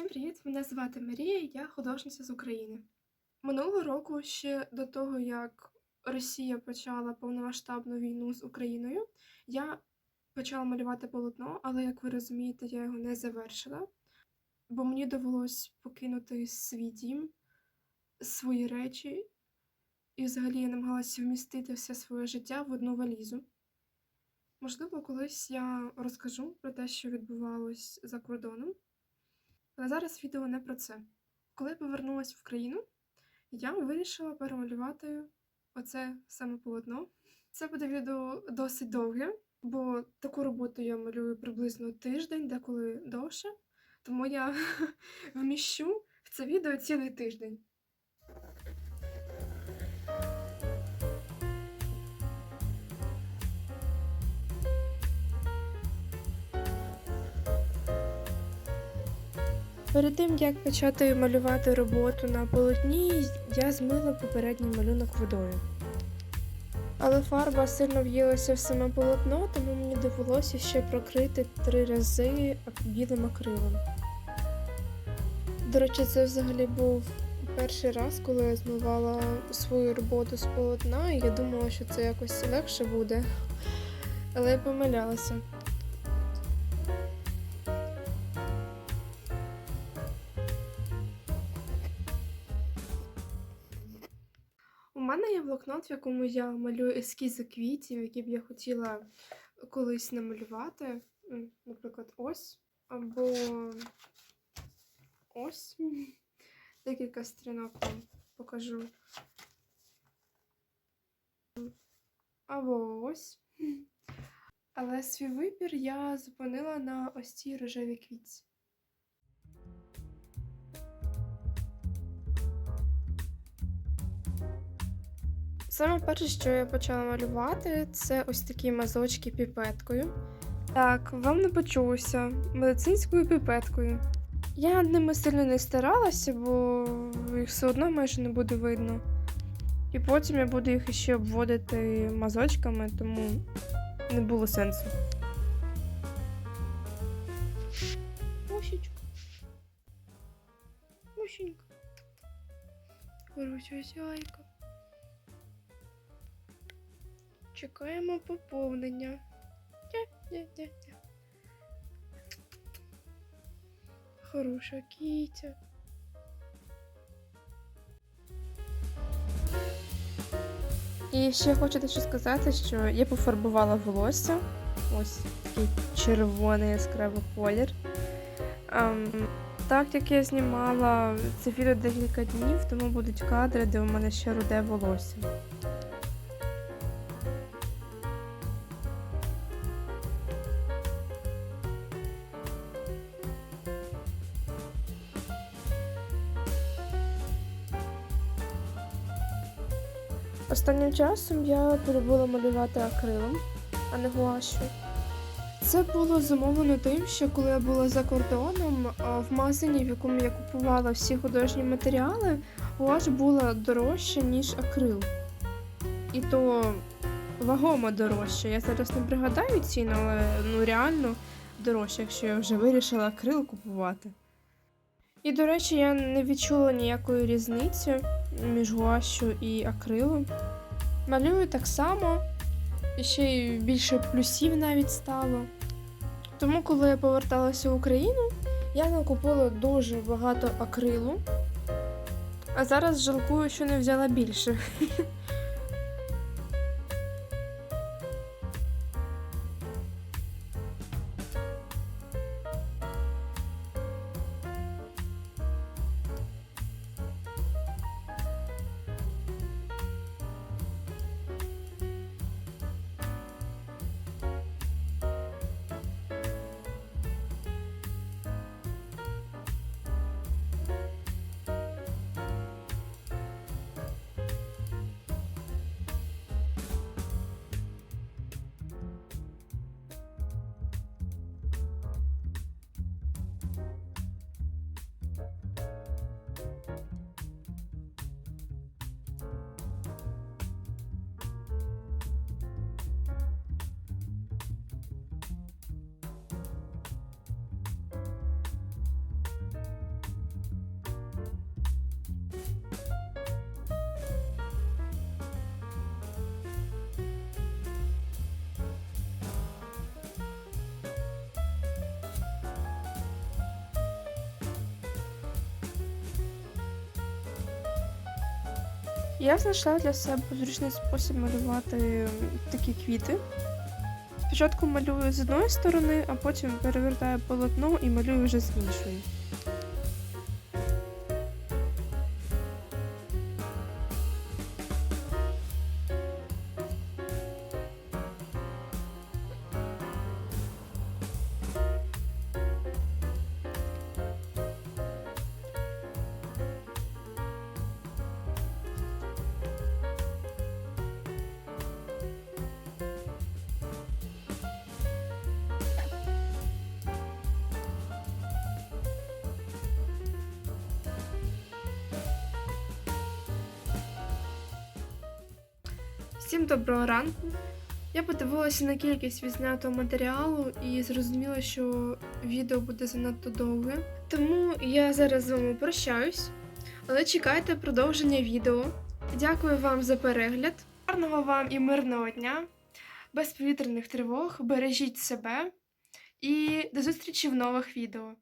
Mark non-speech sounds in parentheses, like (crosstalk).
Всім привіт! Мене звати Марія, я художниця з України. Минулого року, ще до того, як Росія почала повномасштабну війну з Україною, я почала малювати полотно, але, як ви розумієте, я його не завершила, бо мені довелось покинути свій дім, свої речі, і взагалі я намагалася вмістити все своє життя в одну валізу. Можливо, колись я розкажу про те, що відбувалось за кордоном. Але зараз відео не про це. Коли я повернулася в країну, я вирішила перемалювати оце саме полотно. Це буде відео досить довге, бо таку роботу я малюю приблизно тиждень, деколи довше. Тому я (laughs) вміщу в це відео цілий тиждень. Перед тим, як почати малювати роботу на полотні, я змила попередній малюнок водою. Але фарба сильно в'їлася в саме полотно, тому мені довелося ще прокрити три рази білим акрилом. До речі, це взагалі був перший раз, коли я змивала свою роботу з полотна, і я думала, що це якось легше буде. Але я помилялася. Мене є блокнот, в якому я малюю ескізи квітів, які б я хотіла колись намалювати. Наприклад, ось. Або ось. (laughs) Декілька сторінок вам покажу. Або ось. (laughs) Але свій вибір я зупинила на ось цій рожевій квітці. Саме перше, що я почала малювати, це ось такі мазочки піпеткою. Так, вам не почулося медицинською піпеткою. Я ними сильно не старалася, бо їх все одно майже не буде видно. І потім я буду їх ще обводити мазочками, тому не було сенсу. Мусічка. Мусінька. Хороша зяйка. Чекаємо поповнення. Тя-тя-тя-тя. Хороша кітя. І ще хочу дещо сказати, що я пофарбувала волосся. Ось такий червоний яскравий колір. Ем, так як я знімала це відео декілька днів, тому будуть кадри, де у мене ще руде волосся. Останнім часом я полюбила малювати акрилом, а не гуашю. Це було зумовлено тим, що коли я була за кордоном, в магазині, в якому я купувала всі художні матеріали, гуаш була дорожча, ніж акрил. І то вагомо дорожче. Я зараз не пригадаю ціну, але ну реально дорожче, якщо я вже вирішила акрил купувати. І, до речі, я не відчула ніякої різниці між гуашю і акрилом. Малюю так само, і ще й більше плюсів навіть стало. Тому, коли я поверталася в Україну, я накупила дуже багато акрилу, а зараз жалкую, що не взяла більше. (laughs) Я знайшла для себе зручний спосіб малювати такі квіти. Спочатку малюю з одної сторони, а потім перевертаю полотно і малюю вже з іншої. Всім доброго ранку. Я подивилася на кількість відзнятого матеріалу і зрозуміла, що відео буде занадто довге. Тому я зараз з вами прощаюсь, але чекайте продовження відео. Дякую вам за перегляд. Гарного вам і мирного дня, без повітряних тривог, бережіть себе і до зустрічі в нових відео.